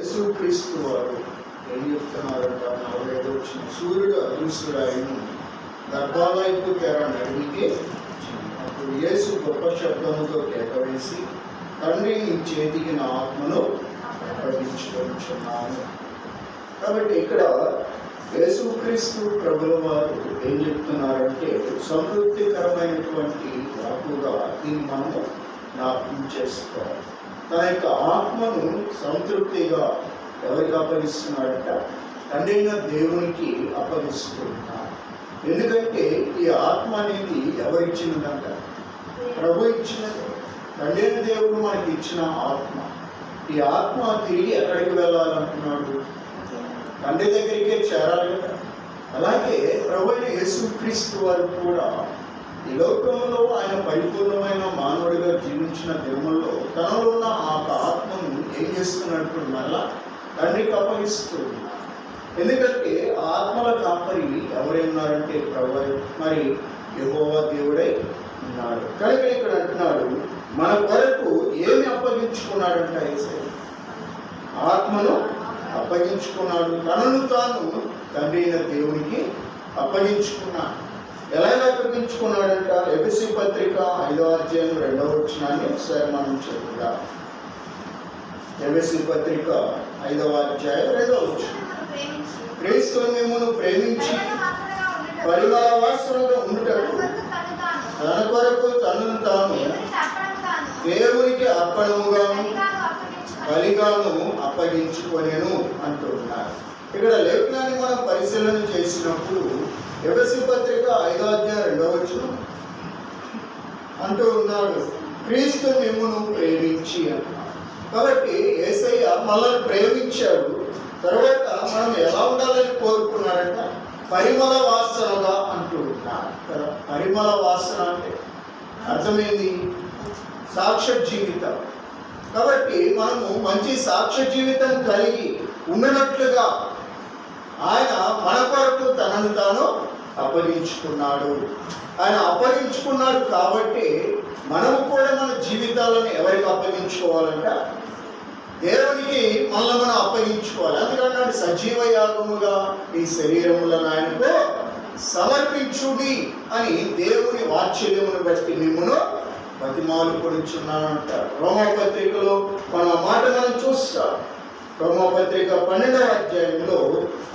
యేసుక్రీస్తు వారు ఏం చెప్తున్నారంట నలభై వచ్చిన సూర్యుడు అదృశ్యుడాయను గర్భాలయపు తెర నడిమికి అప్పుడు యేసు గొప్ప శబ్దముతో కేకవేసి తండ్రి నీ చేతికి నా ఆత్మను ప్రకటించుకున్నాను కాబట్టి ఇక్కడ యేసుక్రీస్తు ప్రభుల వారు ఏం చెప్తున్నారంటే సంతృప్తికరమైనటువంటి వాకుగా దీన్ని మనము జ్ఞాపకం చేసుకోవాలి. తన యొక్క ఆత్మను సంతృప్తిగా ఎవరికి అప్పగిస్తున్నాడట తండ్రిన దేవునికి అప్పగిస్తున్నాడు ఎందుకంటే ఈ ఆత్మ అనేది ఎవరిచ్చినదంట? ప్రభు ఇచ్చినది. తండ్రిన దేవుడు మనకి ఇచ్చిన ఆత్మ. ఈ ఆత్మ తిరిగి ఎక్కడికి వెళ్ళాలంటున్నాడు? తండ్రి దగ్గరికే చేరాలి కదా. అలాగే ప్రభు యేసుక్రీస్తు వారు కూడా లోకంలో ఆయన పరిపూర్ణమైన మానవుడిగా జీవించిన దినముల్లో తనలో ఉన్న ఆ ఆత్మను ఏం చేస్తున్నట్టు మళ్ళా తండ్రికి అప్పగిస్తుంది ఎందుకంటే ఆత్మల కాపరి ఎవరై ఉన్నారంటే ప్రభు మరి యెహోవా దేవుడై ఉన్నాడు. కనుక ఇక్కడ అంటున్నాడు మన కొరకు ఏమి అప్పగించుకున్నాడంట ఏసై? ఆత్మను అప్పగించుకున్నాడు. తనను తాను తండ్రి అయిన దేవునికి అప్పగించుకున్నాడు. ఎలా అప్పగించుకున్నాడంట ఎబిసి పత్రిక ఐదో అధ్యాయం రెండవ వచ్చినాన్ని ఒకసారి మనం చెప్పుగా ఎబిసి పత్రిక ఐదవ అధ్యాయం రెండవ వచ్చిన క్రీస్తు మిమ్మల్ని ప్రేమించి పరిమళ వాసనగా తన కొరకు తనను తాను దేవునికి అప్పడముగాను బలిగాను అప్పగించుకొనేను అంటున్నారు. ఇక్కడ లేఖనాన్ని మనం పరిశీలన చేసినప్పుడు ఎవసి పత్రిక ఐదో అధ్యాయ రెండవ వచ్చిన అంటూ ఉన్నాడు క్రీస్తు మిమ్మును ప్రేమించి అంటున్నాడు. కాబట్టి ఏసయ్య మనల్ని ప్రేమించాడు. తర్వాత మనం ఎలా ఉండాలని కోరుకున్నాడంట? పరిమళ వాసనగా అంటూ ఉన్నాడు. కదా పరిమళ వాసన అంటే అర్థమైంది? సాక్ష జీవితం. కాబట్టి మనము మంచి సాక్ష జీవితం కలిగి ఆయన మన కొరకు తనను తాను అప్పగించుకున్నాడు. ఆయన అప్పగించుకున్నాడు కాబట్టి మనము కూడా మన జీవితాలను ఎవరికి అప్పగించుకోవాలంట దేవునికి మనల్ని మనం అప్పగించుకోవాలి. అందుకన్నాడు సజీవ యాగముగా ఈ శరీరములను ఆయనకు సమర్పించుడి అని దేవుని వాత్సల్యమును బట్టి మిమ్మను బతిమాలు కొడుచున్నానంటారు రోమపత్రికలో మనం ఆ మాట మనం చూస్తాం. రోమపత్రిక పన్నెండవ అధ్యాయంలో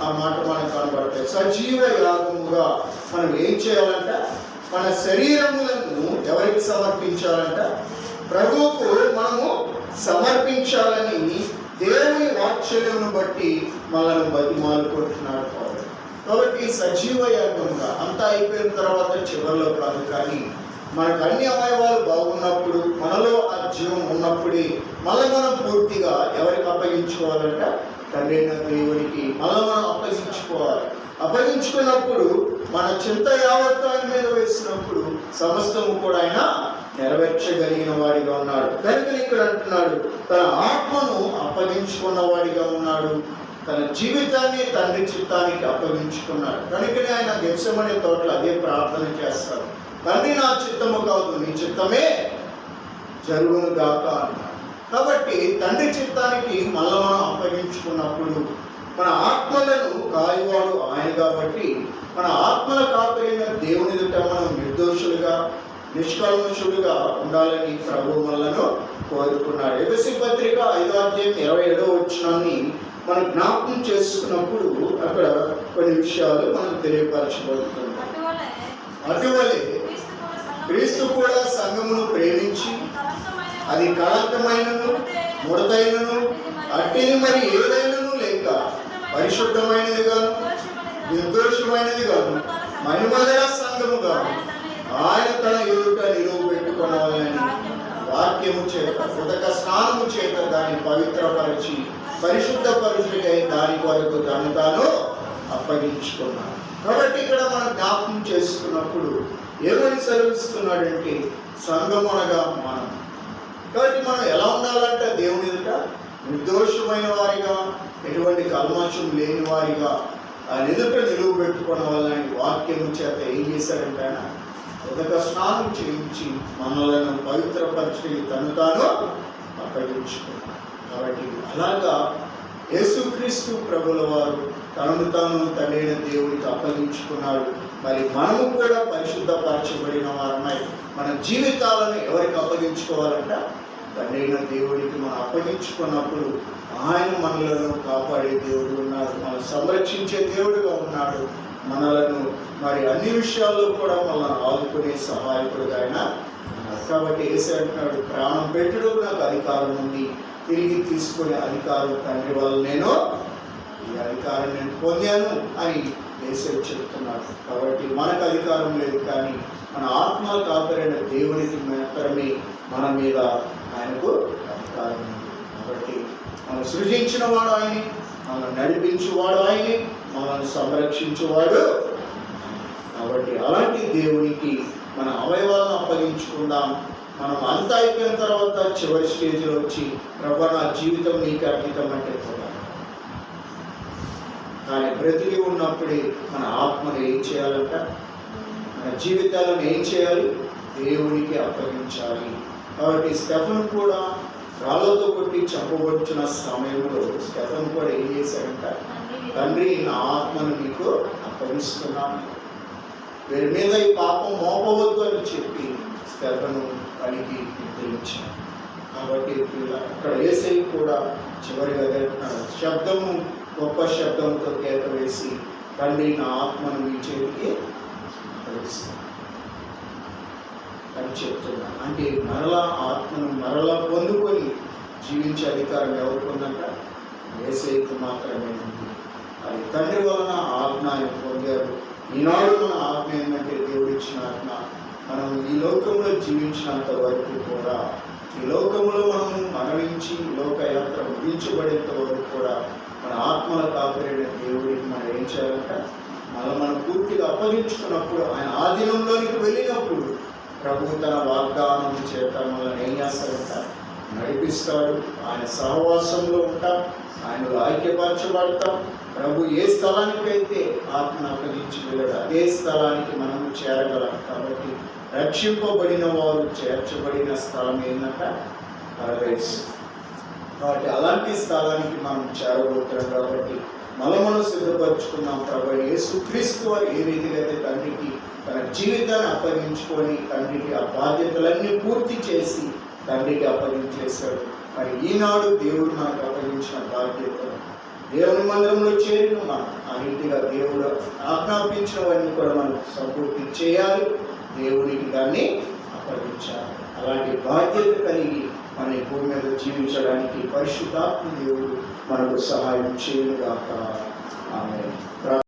ఆ మాట మనకు కనబడతాయి. సజీవ యాగముగా మనం ఏం చేయాలంట? మన శరీరములను ఎవరికి సమర్పించాలంట? ప్రభువుకు మనము సమర్పించాలని దేవుని వాత్సల్యమును బట్టి మనల్ని బతిమాలుకుంటున్నాడు కాబట్టి కాబట్టి సజీవ యాగంగా అంతా అయిపోయిన తర్వాత చివరిలో కాదు కానీ మనకు అన్ని అవయవాలు బాగున్నప్పుడు మనలో ఆ జీవం ఉన్నప్పుడే మళ్ళీ మనం పూర్తిగా ఎవరికి అప్పగించుకోవాలంట? తండ్రి అయిన దేవునికి మళ్ళీ మనం అప్పగించుకోవాలి. అప్పగించుకున్నప్పుడు మన చింత యావత్తు ఆయన మీద వేసినప్పుడు సమస్తము కూడా ఆయన నెరవేర్చగలిగిన వాడిగా ఉన్నాడు. కనుక ఇక్కడ అంటున్నాడు తన ఆత్మను అప్పగించుకున్న వాడిగా ఉన్నాడు. తన జీవితాన్ని తండ్రి చిత్తానికి అప్పగించుకున్నాడు. కనుకనే ఆయన గెప్సమనే తోటలో అదే ప్రార్థన చేస్తారు తండ్రి నా చిత్తము కాదు నీ చిత్తమే జరుగును గాక అన్నాడు కాబట్టి తండ్రి చిత్తానికి మళ్ళా మనం అప్పగించుకున్నప్పుడు మన ఆత్మలను కాయవాడు ఆయన కాబట్టి మన ఆత్మల కాపైన దేవుని ఎదుట మనం నిర్దోషులుగా నిష్కల్మషులుగా ఉండాలని ప్రభు మనలను కోరుకున్నాడు. ఎబసి పత్రిక ఐదో అధ్యాయం ఇరవై ఏడో వచ్చినాన్ని మనం జ్ఞాపకం చేసుకున్నప్పుడు అక్కడ కొన్ని విషయాలు మనం తెలియపరచబడుతుంది అటువలే క్రీస్తు కూడా సంఘమును ప్రేమించి అది కళంకమైనను ముడతైనను అట్టిని మరి ఏదైనను లేక పరిశుద్ధమైనది కాను నిర్దోషమైనది కాను మహిమగల సంఘము గాను ఆయన తన ఎదుట నిలువ పెట్టుకోవాలని వాక్యము చేత ఉదక స్నానము చేత దాన్ని పవిత్రపరిచి పరిశుద్ధపరుచుకై దాని కొరకు తను తాను అప్పగించుకున్నాను కాబట్టి ఇక్కడ మనం జ్ఞాపకం చేసుకున్నప్పుడు ఏమని సెలవిస్తున్నాడంటే సంఘం అనగా మనం కాబట్టి మనం ఎలా ఉండాలంటే దేవుని ఎదుట నిర్దోషమైన వారిగా ఎటువంటి కల్మషం లేని వారిగా ఆయన ఎదుట నిలువ పెట్టుకున్న వాళ్ళని వాక్యం చేత ఏం చేశారంటే ఆయన స్నానం చేయించి మనలను పవిత్రపరిచి తను తాను అప్పగించుకున్నాడు. కాబట్టి అలాగా యేసుక్రీస్తు ప్రభుల వారు తనను తాను తండ్రైన దేవుడికి అప్పగించుకున్నాడు. మరి మనము కూడా పరిశుద్ధపరచబడిన వారమై మన జీవితాలను ఎవరికి అప్పగించుకోవాలంట? తండ్రైన దేవుడికి మనం అప్పగించుకున్నప్పుడు ఆయన మనలను కాపాడే దేవుడు ఉన్నాడు. మనం సంరక్షించే దేవుడుగా ఉన్నాడు. మనలను మరి అన్ని విషయాల్లో కూడా మనల్ని ఆదుకునే సహాయకుడుగా ఆయన కాబట్టి ఏసే అంటున్నాడు ప్రాణం పెట్టుడు నాకు అధికారం ఉంది. తిరిగి తీసుకునే అధికారం తండ్రి వల్ల నేను ఈ అధికారం నేను పొందాను అని ఏసే చెప్తున్నాడు. కాబట్టి మనకు అధికారం లేదు కానీ మన ఆత్మ కాపరైన దేవునికి మాత్రమే మన మీద ఆయనకు అధికారం ఉంది. కాబట్టి మనం సృజించిన వాడు ఆయనే మనం నడిపించేవాడు ఆయనే మనల్ని సంరక్షించేవాడు కాబట్టి అలాంటి దేవునికి మన అవయవాలను అప్పగించుకుందాం మనం అంతా అయిపోయిన తర్వాత చివరి స్టేజ్లో వచ్చి ప్రభా నా జీవితం నీకు అర్పితం అంటే కానీ బ్రతికి ఉన్నప్పుడే మన ఆత్మను ఏం చేయాలంట? మన జీవితాలను ఏం చేయాలి? దేవునికి అప్పగించాలి. కాబట్టి స్టెఫన్ కూడా రాళ్ళతో కొట్టి చంపబడుచున్న సమయంలో స్టెఫన్ కూడా ఏం చేశాడంట? తండ్రి నా ఆత్మను నీకు అప్పగిస్తున్నాను వీరి మీద ఈ పాపం మోపవద్దు అని చెప్పి స్టెఫను పనికి నిద్రించాడు కాబట్టి అక్కడ ఇక్కడ ఏసై కూడా చివరిగా శబ్దము గొప్ప శబ్దంతో కేక వేసి తండ్రి నా ఆత్మను మీ చేతికి అని చెప్తున్నా. అంటే మరలా ఆత్మను మరలా పొందుకొని జీవించే అధికారం ఎవరికి ఉందంట వేసేకు మాత్రమే ఉంది. అది తండ్రి వలన ఆత్మ ఆయన పొందారు. ఈనాడు మన ఆత్మ ఏంటంటే దేవుడు ఇచ్చిన ఆత్మ. మనం ఈ లోకంలో జీవించినంత వరకు కూడా ఈ లోకంలో మనం మరణించి లోక లోకయాత్ర ముగించబడేంత వరకు కూడా మన ఆత్మల కాపాడిన దేవుడికి మనం ఏం చేయాలంట మనం మనం పూర్తిగా అప్పగించుకున్నప్పుడు ఆయన ఆధీనంలోనికి వెళ్ళినప్పుడు ప్రభు తన వాగ్దానం చేత మనల్ని ఏం చేస్తాడంట? నడిపిస్తాడు. ఆయన సహవాసంలో ఉంటాం. ఆయనలో ఐక్యపరచబడతాం. ప్రభు ఏ స్థలానికైతే ఆత్మ అప్పగించి వెళ్ళాడు అదే స్థలానికి మనము చేరగలం. కాబట్టి రక్షింపబడిన వారు చేర్చబడిన స్థలం ఏంటంట? పరదేశ్. కాబట్టి అలాంటి స్థలానికి మనం చేరబోతున్నాం కాబట్టి మనమును సిద్ధపరచుకున్నాం ప్రభు. యేసుక్రీస్తు వారు ఏ రీతిగా అయితే తండ్రికి తన జీవితాన్ని అప్పగించుకొని తండ్రికి ఆ బాధ్యతలన్నీ పూర్తి చేసి తండ్రికి అప్పగించేశాడు. మరి ఈనాడు దేవుడు నాకు అప్పగించిన బాధ్యత దేవుని మందిరంలో చేరిన. మనం ఆ రీతిగా దేవుడు ఆజ్ఞాపించినవన్నీ కూడా మనం సంపూర్తి చేయాలి. దేవునికి దాన్ని अला बाध्य कूमी जीवन की परशुदात्म मन को सहाय चेगा